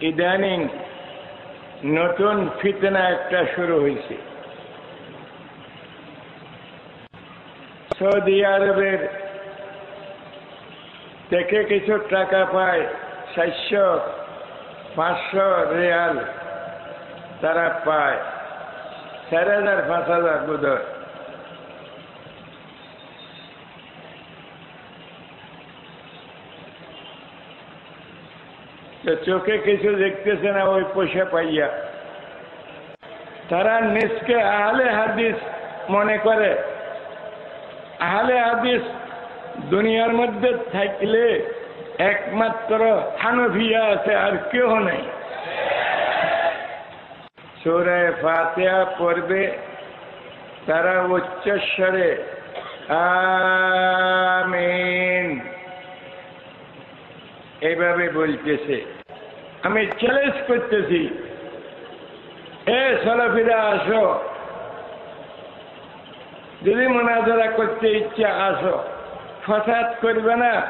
ইদানিং নতুন ফিতনা একটা শুরু হয়েছে সৌদি আরবের থেকে কিছু টাকা পায় চারশো, পাঁচশো রিয়াল তারা পায়। চার হাজার, পাঁচ হাজার বোধ হয়। তো চোখে কিছু দেখতেছে না, ওই পয়সা পাইয়া। তারা নিজকে আহলে হাদিস মনে করে। আহলে হাদিস দুনিয়ার মধ্যে থাকলে একমাত্র হানফিয়া আছে, আর কেউ নেই। সুরায় ফাতেহা পড়বে, তারা উচ্চস্বরে, আমিন। এইভাবে বলতেছে। আমি চ্যালেঞ্জ করতেছি। এ সলাফিরা, আসো। যদি মোনাজারা করতে ইচ্ছা, আসো। ফসাদ করবে না।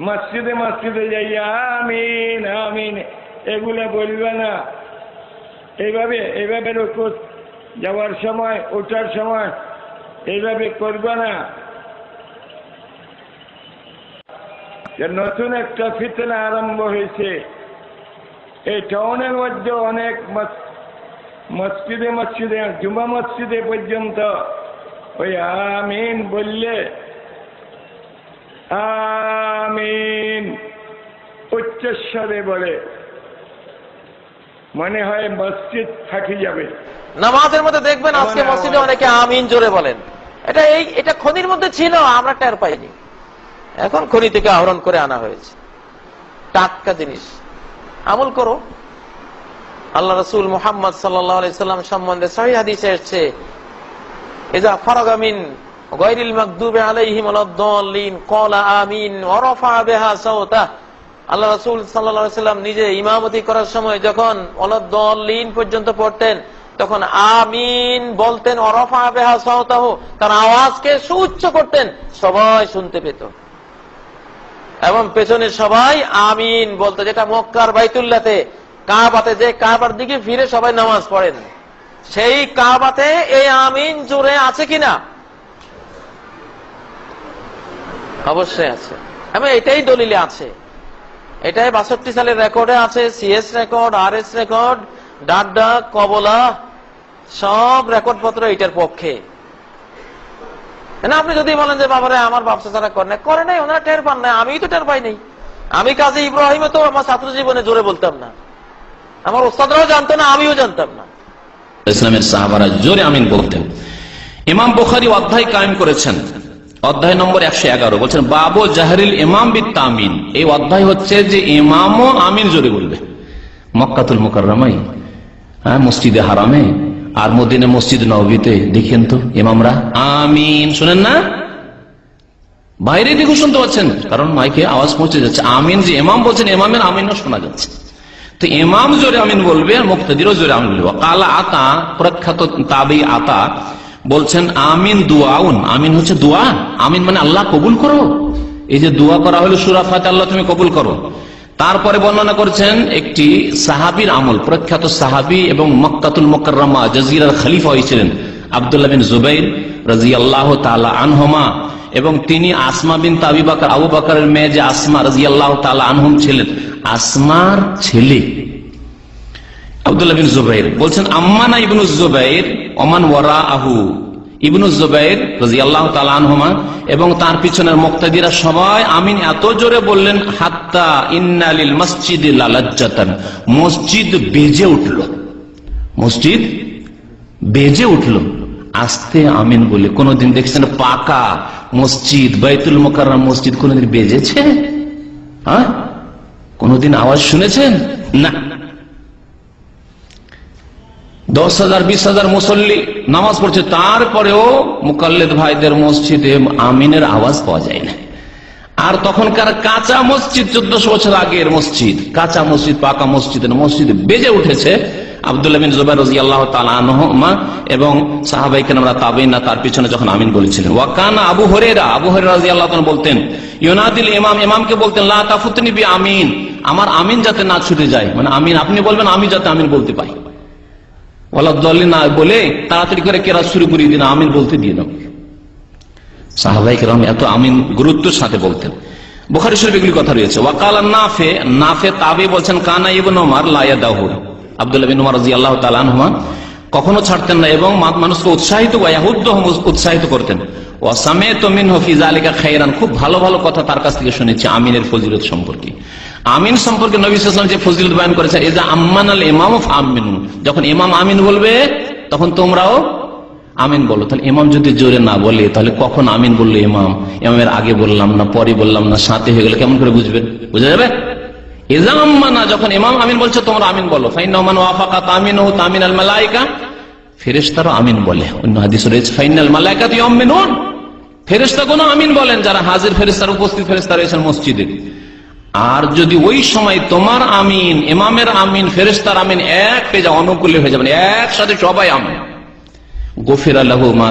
মসজিদে মসজিদে যাইয়া, আমিন আমিন, এগুলা বলবে না। এইভাবে এইভাবে যাওয়ার সময়, ওঠার সময় এইভাবে করবে না। যে নতুন একটা ফিতনা আরম্ভ হয়েছে। এই টাউনের মধ্যে অনেক মসজিদে মসজিদে জুমা মসজিদে পর্যন্ত ওই আমিন বললে আমিন উচ্চস্বরে বলে। মনে হয় মসজিদ ফাঁকি যাবে। নামাজের মধ্যে দেখবেন আজকে মসজিদে অনেকে আমিন জোরে বলেন। এটা এই এটা খনির মধ্যে ছিল আমরা টের পাইনি। এখন খনি থেকে আহরণ করে আনা হয়েছে। টাটকা জিনিস। আমল করো। আল্লাহ রসুল মোহাম্মদ সাল্লাম সম্বন্ধে এসছে আমিন আল্লাহ সাল্লাম নিজে ইমামতি করার সময় যখন আলাদ্দাল্লিন পর্যন্ত পড়তেন, তখন আমিন বলতেন, ওয়া রাফা বিহা তার আওয়াজকে সুউচ্চ করতেন, সবাই শুনতে পেত। এবং পেছনে সবাই আমিন বলতো, যেটা মক্কার বাইতুল্লাতে, কাবাতে, যে কাবার দিকে ফিরে সবাই নামাজ পড়েন। সেই কাবাতে এই আমিন জুড়ে আছে কিনা? অবশ্যই আছে। এবং এটাই দলিলে আছে। এটাই বাষট্টি সালের রেকর্ডে আছে CS record R S record ডাড্ডা কবলা, সব রেকর্ড পত্র এটার পক্ষে। না আপনি যদি বলেন যে, বাবারে, আমার ব্যবসা ছাড়া করে নাই করে নাই, ওনারা টের পান না আমি তো টের পাই নাই। আমি কাজে ইব্রাহিমে তো আমার ছাত্র জীবনে জোরে বলতাম না। আমার ওস্তাদরাও জানতো না, আমিও জানতাম না। ইসলামের সাহাবারা জোরে আমিন বলতেন। ইমাম বুখারি অধ্যায় কায়েম করেছেন। অধ্যায় নম্বর একশো এগারো। বলছেন, বাবু জাহরিল ইমাম বিদ তামিন এই অধ্যায় হচ্ছে যে, ইমামও আমিন জোরে বলবে। মক্কাতুল মুকাররামাই হ্যাঁ মসজিদে হারামে আর মদিনে মসজিদ নবীতে দেখেন তো ইমামরা? আমিন। শুনেন না? বাইরে দিকে শুনতে পাচ্ছেন কারণ মাইকে আওয়াজ পৌঁছে যাচ্ছে। আমিন যে এমাম বলছেন ইমামের আমিনও শোনা যাচ্ছে। তো ইমাম জোরে আমিন বলবে আর মুক্তাদিরও জোরে আমিন বলবে। কালা আতা প্রখ্যাত তাবি আতা বলছেন আমিন দুয়াউন আমিন হচ্ছে দোয়া। আমিন মানে আল্লাহ কবুল করো। এই যে দোয়া করা হলো সুরাফাতে আল্লাহ তুমি কবুল করো। তারপরে বর্ণনা করছেন একটি সাহাবির আমল, প্রখ্যাত সাহাবি এবং মক্কাতুল মকরমা জাজিরার খলিফা হয়েছিলেন আবদুল্লাহ বিন জুবাইর রাজি আল্লাহ তালা আনহমা এবং তিনি আসমা বিন তাবি বাকার, আবু বাকারের মেয়ে যে আসমা রাজি আল্লাহ তালা আনহম ছিলেন। আসমার ছেলে আবদুল্লাহ বিন জুবাইর। বলছেন, আম্মানা ইবনু জুবাইর, ওমান ওয়ারা আহু আল্লাহ তালানহমা এবং তার পিছনের মুক্তাদিরা সবাই আমিন এত জোরে বললেন মসজিদ মসজিদ বেজে উঠল। মসজিদ বেজে উঠল। আস্তে আমিন বলে, কোনদিন দেখছেন পাকা মসজিদ, বাইতুল মোকার মসজিদ কোনদিন বেজেছে? হ্যাঁ? কোনদিন আওয়াজ শুনেছেন? না। দশ হাজার, বিশ হাজার মুসল্লি নামাজ পড়ছে, তারপরেও মুকাল্লেদ ভাইদের মসজিদে আমিনের আওয়াজ পাওয়া যায় না। আর তখনকার কাঁচা মসজিদ, চোদ্দশো বছর আগের মসজিদ, কাঁচা মসজিদ, পাকা মসজিদের মসজিদ বেজে উঠেছে এবং তার পিছনে যখন আমিন বলেছিলেন। আবু আবু হরে বলতেন ইমাম, ইমামকে বলতেন আমিন আমার আমিন যাতে না ছুটে যায়। মানে আমিন, আপনি বলবেন, আমি যাতে আমিন বলতে পাই ওলা দলি না বলে তাড়াতাড়ি করে কেরা শুরু করিয়ে দিন, আমিন বলতে দিয়ে দাও। সাহাবাই কেরাম এত আমিন গুরুত্বের সাথে বলতেন। বুখারি শরীফ এগুলি কথা রয়েছে। ওয়াকাল নাফে নাফে তাবে বলছেন, কানা ইবন ওমর লায়াদাহু আব্দুল্লাহ বিন ওমর রাদিয়াল্লাহু তাআলা আনহুমা কখনো ছাড়তেন না এবং মানুষকে উৎসাহিত উৎসাহিত করতেন। ওয়াসামে তো মিন হফিজ আলিকা খাইরান। খুব ভালো ভালো কথা তার কাছ থেকে শুনেছি আমিনের ফজিলত সম্পর্কে। আমিন সম্পর্কে নবী সাল্লাম যে ফজিলত বয়ান করেছে এজা আম্মান আল ইমাম আমিন যখন ইমাম আমিন বলবে, তখন তোমরাও আমিন বলো, তাহলে ইমাম যদি জোরে না বলে, তাহলে কখন আমিন বলল ইমাম? ইমামের আগে বললাম না, পরে বললাম না, সাথে হয়ে গেলে কেমন করে বুঝবেন বুঝা যাবে? এজাম্মানা যখন ইমাম আমিন বলছে, তোমরা আমিন বলো। ফাইন ওয়াফাকা তামিন ও তামিন আল মালাইকা আমিন বলে। তুই কোনো আমিন বলেন, যারা হাজির ফেরেশতার, উপস্থিত মসজিদে। আর যদি ওই সময় তোমার আমিন, ইমামের আমিন, ফেরেশতার আমিন এক পেজা অনুকূলে হয়ে যাবেন একসাথে সবাই আমিন। গোফের আল্লাহ মা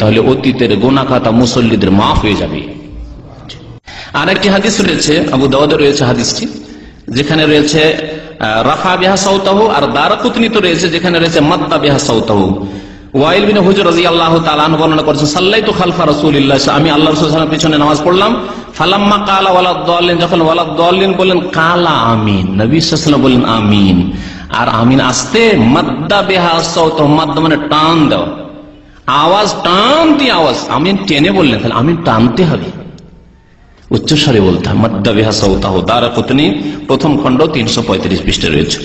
তাহলে অতীতের গোনা খাতা মুসল্লিদের মাফ হয়ে যাবে। আর একটি হাদিস রয়েছে, আবু দাউদে রয়েছে হাদিসটি, যেখানে রয়েছে রাফা বিহা সাউতাহু আর দারাকুতনি তো রয়েছে, যেখানে রয়েছে মাদ্দা বিহা ওয়াইল বিন আনহু বর্ণনা সাল্লাইতু খালফা আমি আল্লাহ পিছনে নামাজ পড়লাম, ফালাম্মা কালা যখন কালা আমিন, নবী আমিন। আর আমিন আসতে মাদ্দা বেহা সৌত মাদ্দা মানে টান দাও আওয়াজ টান দিয়ে আওয়াজ, আমিন টেনে বললেন, তাহলে আমিন টানতে হবে। উচ্চস্বরে বলতে হবে মাদ্দা বেহা সৌতাহ দ্বারা পত্নী প্রথম খণ্ড তিনশো পঁয়ত্রিশ পৃষ্ঠে রয়েছে।